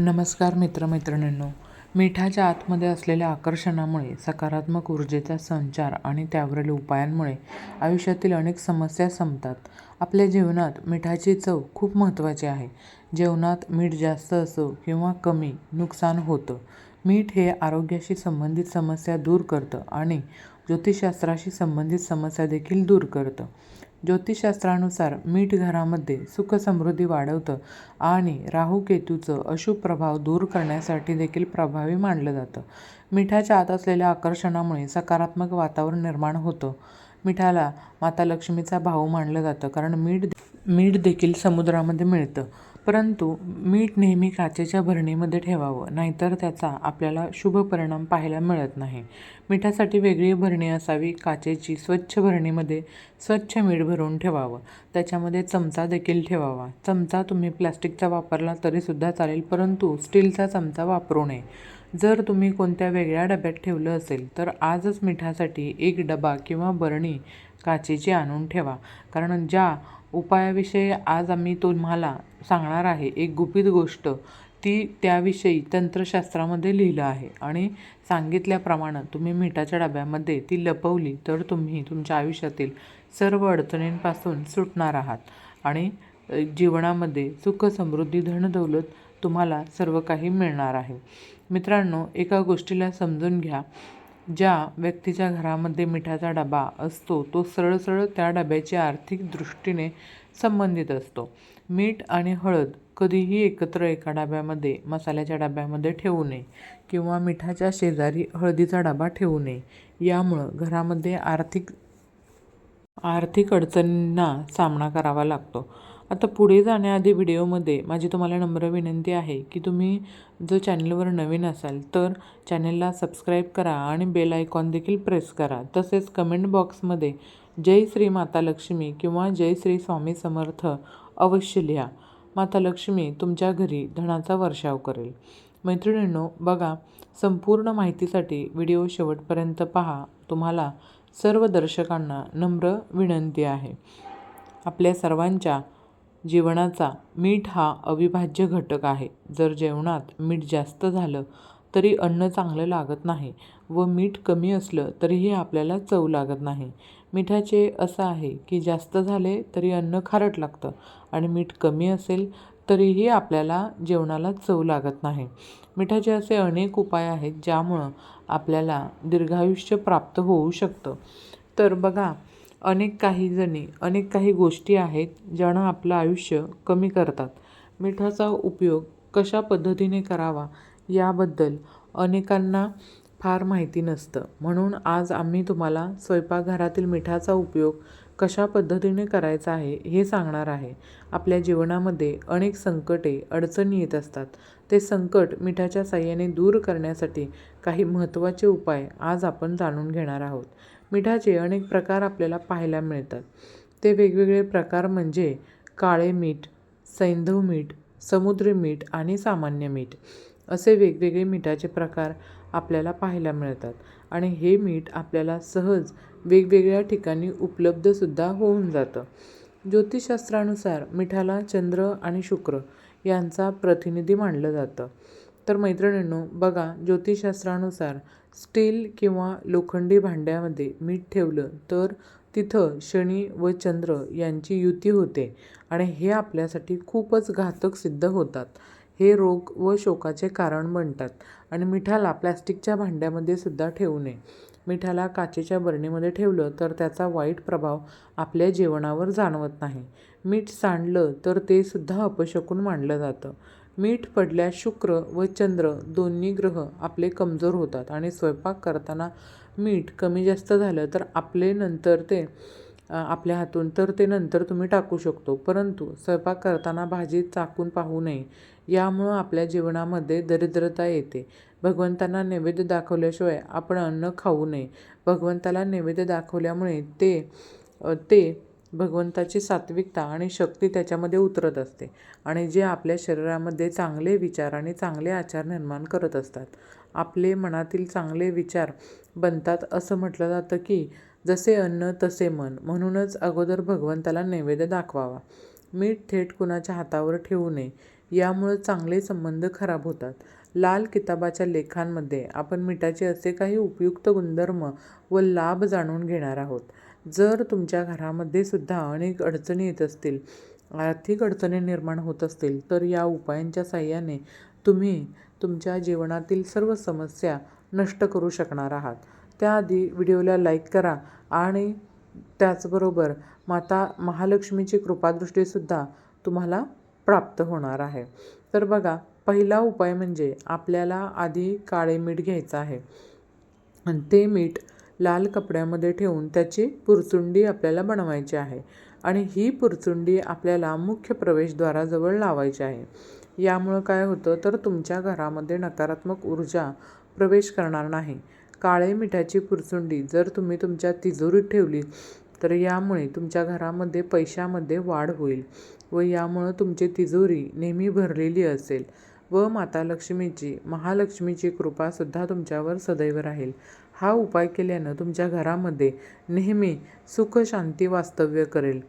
नमस्कार मित्रमैत्रिणींनो. मिठाच्या आतमध्ये असलेल्या आकर्षणामुळे सकारात्मक ऊर्जेचा संचार आणि त्यावरील उपायांमुळे आयुष्यातील अनेक समस्या संपतात. आपल्या जीवनात मिठाची चव खूप महत्त्वाची आहे. जेवणात मीठ जास्त असो किंवा कमी नुकसान होतं. मीठ हे आरोग्याशी संबंधित समस्या दूर करतं आणि ज्योतिषशास्त्राशी संबंधित समस्या देखील दूर करतं. ज्योतिषशास्त्रानुसार मीठ घरामध्ये सुखसमृद्धी वाढवतं आणि राहू केतूचं अशुभ प्रभाव दूर करण्यासाठी देखील प्रभावी मानलं जातं. मिठाच्या आत असलेल्या आकर्षणामुळे सकारात्मक वातावरण निर्माण होतं. मिठाला माता लक्ष्मीचा भाऊ मानलं जातं कारण मीठ मीठ देखील समुद्रामध्ये मिळतं. परंतु मीठ नेहमी काचेच्या भरणीमध्ये ठेवावं नाहीतर त्याचा आपल्याला शुभ परिणाम पाहायला मिळत नाही. मिठासाठी वेगळी भरणी असावी काचेची स्वच्छ भरणीमध्ये स्वच्छ मीठ भरून ठेवावं. त्याच्यामध्ये चमचा देखील ठेवावा. चमचा तुम्ही प्लॅस्टिकचा वापरला तरीसुद्धा चालेल परंतु स्टीलचा चमचा वापरू नये. जर तुम्ही कोणत्या वेगळ्या डब्यात ठेवलं असेल तर आजच मिठासाठी एक डबा किंवा बरणी काचेची आणून ठेवा. कारण ज्या उपायाविषयी आज आम्ही तुम्हाला सांगणार आहे एक गुपित गोष्ट. ती त्याविषयी तंत्रशास्त्रामध्ये लिहिलं आहे आणि सांगितल्याप्रमाणे तुम्ही मिठाच्या डब्यामध्ये ती लपवली तर तुम्ही तुमच्या आयुष्यातील सर्व अडचणींपासून सुटणार आहात आणि जीवनामध्ये सुख समृद्धी धनदौलत तुम्हाला सर्व काही मिळणार आहे. मित्रांनो एका गोष्टीला समजून घ्या. ज्या व्यक्तीच्या घरामध्ये मिठाचा डबा असतो तो सरळ सरळ त्या डब्याची आर्थिक दृष्टीने संबंधित असतो. मीठ आणि हळद कधीही एकत्र एका डब्यामध्ये मसाल्याच्या डब्यामध्ये ठेवू नये किंवा मिठाच्या शेजारी हळदीचा डबा ठेवू नये. यामुळं घरामध्ये आर्थिक आर्थिक अडचणींना सामना करावा लागतो. आता पुढे जाण्याआधी व्हिडिओमध्ये माझी तुम्हाला नम्र विनंती आहे की तुम्ही जर चॅनलवर नवीन असाल तर चॅनलला सबस्क्राईब करा आणि बेल आयकॉन देखील प्रेस करा. तसेच कमेंट बॉक्समध्ये जय श्री माता लक्ष्मी किंवा जय श्री स्वामी समर्थ अवश्य लिहा. माता लक्ष्मी तुमच्या घरी धनाचा वर्षाव करेल. मैत्रिणींनो बघा संपूर्ण माहितीसाठी व्हिडिओ शेवटपर्यंत पहा. तुम्हाला सर्व दर्शकांना नम्र विनंती आहे. आपल्या सर्वांच्या जीवनाचा मीठ हा अविभाज्य घटक आहे. जर जेवणात मीठ जास्त झालं तरी अन्न चांगलं लागत नाही व मीठ कमी असलं तरीही आपल्याला चव लागत नाही. मिठाचे असं आहे की जास्त झाले तरी अन्न खारट लागतं आणि मीठ कमी असेल तरीही आपल्याला जेवणाला चव लागत नाही. मिठाचे असे अनेक उपाय आहेत ज्यामुळं आपल्याला दीर्घायुष्य प्राप्त होऊ शकतं. तर बघा अनेक काही जणी अनेक काही गोष्टी आहेत ज्यानं आपलं आयुष्य कमी करतात. मिठाचा उपयोग कशा पद्धतीने करावा याबद्दल अनेकांना फार माहिती नसतं. म्हणून आज आम्ही तुम्हाला स्वयंपाकघरातील मिठाचा उपयोग कशा पद्धतीने करायचा आहे हे सांगणार आहे. आपल्या जीवनामध्ये अनेक संकटे अडचणी येत असतात. ते संकट मिठाच्या साह्याने दूर करण्यासाठी काही महत्त्वाचे उपाय आज आपण जाणून घेणार आहोत. मिठाचे अनेक प्रकार आपल्याला पाहायला मिळतात. ते वेगवेगळे प्रकार म्हणजे काळे मीठ सैंधव मीठ समुद्री मीठ आणि सामान्य मीठ असे वेगवेगळे मिठाचे प्रकार आपल्याला पाहायला मिळतात. आणि हे मीठ आपल्याला सहज वेगवेगळ्या ठिकाणी उपलब्धसुद्धा होऊन जातं. ज्योतिषशास्त्रानुसार मिठाला चंद्र आणि शुक्र यांचा प्रतिनिधी मानलं जातं. तर मैत्रिणींनो बघा ज्योतिषशास्त्रानुसार स्टील किंवा लोखंडी भांड्यामध्ये मीठ ठेवलं तर तिथं शनी व चंद्र यांची युती होते आणि हे आपल्यासाठी खूपच घातक सिद्ध होतात. हे रोग व शोकाचे कारण बनतात आणि मिठाला प्लॅस्टिकच्या भांड्यामध्ये सुद्धा ठेवू नये. मिठाला काचेच्या बरणीमध्ये ठेवलं तर त्याचा वाईट प्रभाव आपल्या जेवणावर जाणवत नाही. मीठ सांडलं तर ते सुद्धा अपशकून मानलं जातं. मीठ पडल्यास शुक्र व चंद्र दोन्ही ग्रह आपले कमजोर होतात आणि स्वयंपाक करताना मीठ कमी जास्त झालं तर आपले नंतर ते आपल्या हातून तर ते नंतर तुम्ही टाकू शकतो. परंतु स्वयंपाक करताना भाजी चाकून पाहू नये. यामुळं आपल्या जीवनामध्ये दरिद्रता येते. भगवंतांना नैवेद्य दाखवल्याशिवाय आपण अन्न खाऊ नये. भगवंताला नैवेद्य दाखवल्यामुळे ते ते भगवंताची सात्विकता आणि शक्ती त्याच्यामध्ये उतरत असते आणि जे आपल्या शरीरामध्ये चांगले विचार आणि चांगले आचार निर्माण करत असतात. आपले मनातील चांगले विचार बनतात असं म्हटलं जातं की जसे अन्न तसे मन. म्हणूनच अगोदर भगवंताला नैवेद्य दाखवावा. मीठ थेट कुणाच्या हातावर ठेवू नये. यामुळं चांगले संबंध खराब होतात. लाल किताबाच्या लेखांमध्ये आपण मिठाचे असे काही उपयुक्त गुणधर्म व लाभ जाणून घेणार आहोत. जर तुमच्या घरामध्ये सुद्धा अनेक अडचणी येत असतील आर्थिक अडचणी निर्माण होत असतील तर या उपायांच्या साह्याने तुम्ही तुमच्या जीवनातील सर्व समस्या नष्ट करू शकणार आहात. त्याआधी व्हिडिओला लाईक करा आणि त्याचबरोबर माता महालक्ष्मीची कृपादृष्टीसुद्धा तुम्हाला प्राप्त होणार आहे. तर बघा पहिला उपाय म्हणजे आपल्याला आधी काळे मीठ घ्यायचं आहे. आणि ते मीठ लाल कपड्यामध्ये ठेवून त्याची पुरचुंडी आपल्याला बनवायची आहे. आणि ही पुरचुंडी आपल्याला मुख्य प्रवेशद्वाराजवळ लावायची आहे. यामुळं काय होतं तर तुमच्या घरामध्ये नकारात्मक ऊर्जा प्रवेश करणार नाही. काळे मिठाची पुरचुंडी जर तुम्ही तुमच्या तिजोरीत ठेवली तर यामुळे तुमच्या घरामध्ये पैशामध्ये वाढ होईल व यामुळं तुमची तिजोरी नेहमी भरलेली असेल. व माता लक्ष्मीची महालक्ष्मीची कृपासुद्धा तुमच्यावर सदैव राहील. हा उपाय केल्यानं तुमच्या घरामध्ये नेहमी सुख शांती वास्तव्य करेल.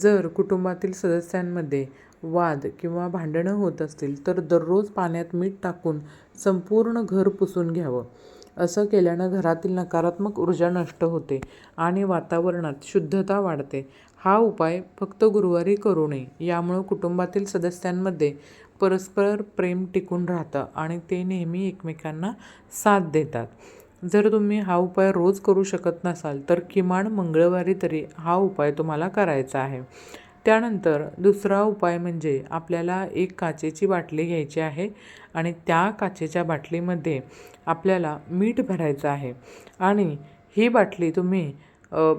जर कुटुंबातील सदस्यांमध्ये वाद किंवा भांडणं होत असतील तर दररोज पाण्यात मीठ टाकून संपूर्ण घर पुसून घ्यावं. असं केल्यानं घरातील नकारात्मक ऊर्जा नष्ट होते आणि वातावरणात शुद्धता वाढते. हा उपाय फक्त गुरुवारी करू नये यामुळं कुटुंबातील सदस्यांमध्ये परस्पर प्रेम टिकून राहतं आणि ते नेहमी एकमेकांना साथ देतात. जर तुम्ही हा उपाय रोज करू शकत नसाल तर किमान मंगळवारी तरी हा उपाय तुम्हाला करायचा आहे. त्यानंतर दुसरा उपाय म्हणजे आपल्याला एक काचेची बाटली घ्यायची आहे आणि त्या काचेच्या बाटलीमध्ये आपल्याला मीठ भरायचं आहे. आणि ही बाटली तुम्ही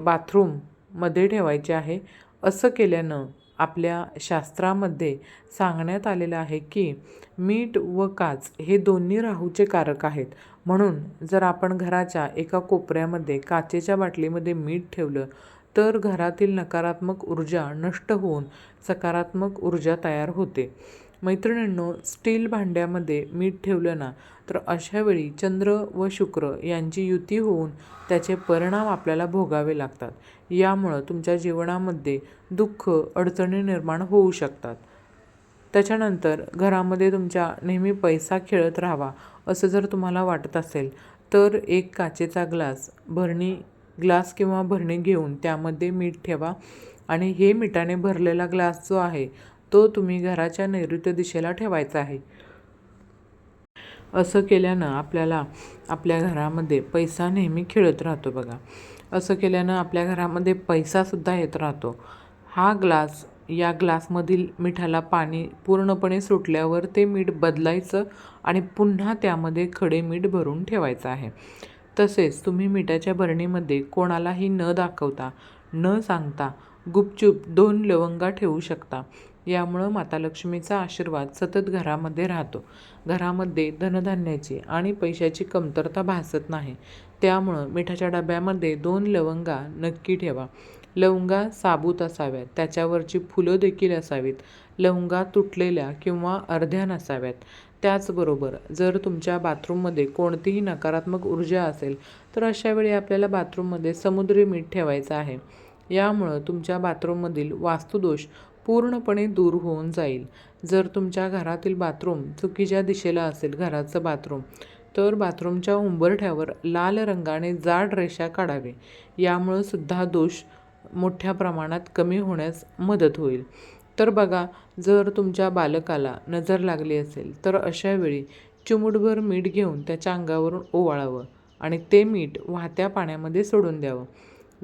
बाथरूम मध्ये ठेवायचे आहे. असं केल्यानं आपल्या शास्त्रामध्ये सांगण्यात आलेलं आहे की मीठ व काच हे दोन्ही राहूचे कारक आहेत. म्हणून जर आपण घराच्या एका कोपऱ्यामध्ये काचेच्या बाटलीमध्ये मीठ ठेवलं तर घरातील नकारात्मक ऊर्जा नष्ट होऊन सकारात्मक ऊर्जा तयार होते. मैत्रिणींनो स्टील भांड्यामध्ये मीठ ठेवलं ना तर अशावेळी चंद्र व शुक्र यांची युती होऊन त्याचे परिणाम आपल्याला भोगावे लागतात. यामुळं तुमच्या जीवनामध्ये दुःख अडचणी निर्माण होऊ शकतात. त्याच्यानंतर घरामध्ये तुमच्या नेहमी पैसा खेळत राहावा असं जर तुम्हाला वाटत असेल तर एक काचेचा ग्लास भरणी ग्लास किंवा भरणी घेऊन त्यामध्ये मीठ ठेवा. आणि हे मिठाने भरलेला ग्लास जो आहे तो तुम्ही घराच्या नैऋत्य दिशेला ठेवायचा आहे. असं केल्यानं आपल्याला आपल्या घरामध्ये पैसा नेहमी खेळत राहतो बघा. असं केल्यानं आपल्या घरामध्ये पैसासुद्धा येत राहतो. हा ग्लास या ग्लासमधील मिठाला पाणी पूर्णपणे सुटल्यावर ते मीठ बदलायचं आणि पुन्हा त्यामध्ये खडे मीठ भरून ठेवायचं आहे. तसेच तुम्ही मिठाच्या भरणीमध्ये कोणालाही न दाखवता न सांगता गुपचूप दोन लवंगा ठेवू शकता. यामुळं माता लक्ष्मीचा आशीर्वाद सतत घरामध्ये राहतो. घरामध्ये धनधान्याची आणि पैशाची कमतरता भासत नाही. त्यामुळं मिठाच्या डब्यामध्ये दोन लवंगा नक्की ठेवा. लवंगा साबूत असाव्यात त्याच्यावरची फुलं देखील असावीत. लवंगा तुटलेल्या किंवा अर्ध्या नसाव्यात. त्याचबरोबर जर तुमच्या बाथरूममध्ये कोणतीही नकारात्मक ऊर्जा असेल तर अशावेळी आपल्याला बाथरूममध्ये समुद्री मीठ ठेवायचं आहे. यामुळं तुमच्या बाथरूममधील वास्तुदोष पूर्णपणे दूर होऊन जाईल. जर तुमच्या घरातील बाथरूम चुकीच्या दिशेला असेल घराचं बाथरूम तर बाथरूमच्या उंबरठ्यावर लाल रंगाने जाड रेषा काढावे. यामुळं सुद्धा दोष मोठ्या प्रमाणात कमी होण्यास मदत होईल. तर बघा जर तुमच्या बालकाला नजर लागली असेल तर अशावेळी चिमुटभर मीठ घेऊन त्याच्या अंगावरून ओवाळावं आणि ते मीठ वाहत्या पाण्यामध्ये सोडून द्यावं.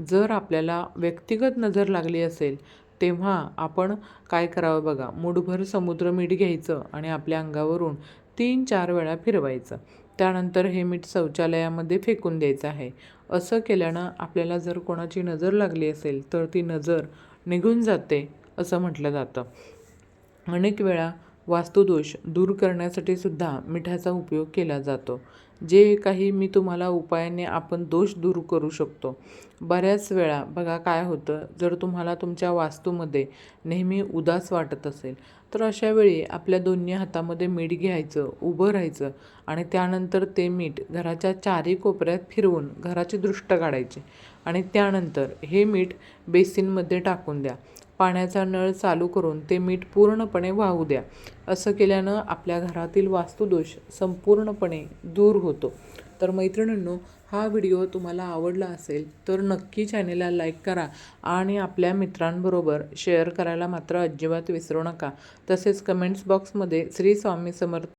जर आपल्याला व्यक्तिगत नजर लागली असेल तेव्हा आपण काय करावं बघा? मुठभर समुद्र मीठ घ्यायचं आणि आपल्या अंगावरून तीन चार वेळा फिरवायचं. त्यानंतर हे मीठ शौचालयामध्ये फेकून द्यायचं आहे. असं केल्यानं आपल्याला जर कोणाची नजर लागली असेल तर ती नजर निघून जाते असं म्हटलं जातं. अनेक वेळा वास्तुदोष दूर करण्यासाठी सुद्धा मिठाचा उपयोग केला जातो. जे काही मी तुम्हाला उपायाने आपण दोष दूर करू शकतो. बऱ्याच वेळा बघा काय होतं जर तुम्हाला तुमच्या वास्तूमध्ये नेहमी उदास वाटत असेल तर अशा वेळी आपल्या दोन्ही हातामध्ये मीठ घ्यायचं उभं राहायचं आणि त्यानंतर ते मीठ घराच्या चारी कोपऱ्यात फिरवून घराची दृष्ट काढायची आणि त्यानंतर हे मीठ बेसिनमध्ये टाकून द्या. पाण्याचा नळ चालू करून ते मीठ पूर्णपणे वाहू द्या. असं केल्यानं आपल्या घरातील वास्तुदोष संपूर्णपणे दूर होतो. तर मैत्रिणींनो हा व्हिडिओ तुम्हाला आवडला असेल तर नक्की चॅनेलला लाईक करा आणि आपल्या मित्रांबरोबर शेअर करायला मात्र अजिबात विसरू नका. तसेच कमेंट्स बॉक्समध्ये श्री स्वामी समर्थ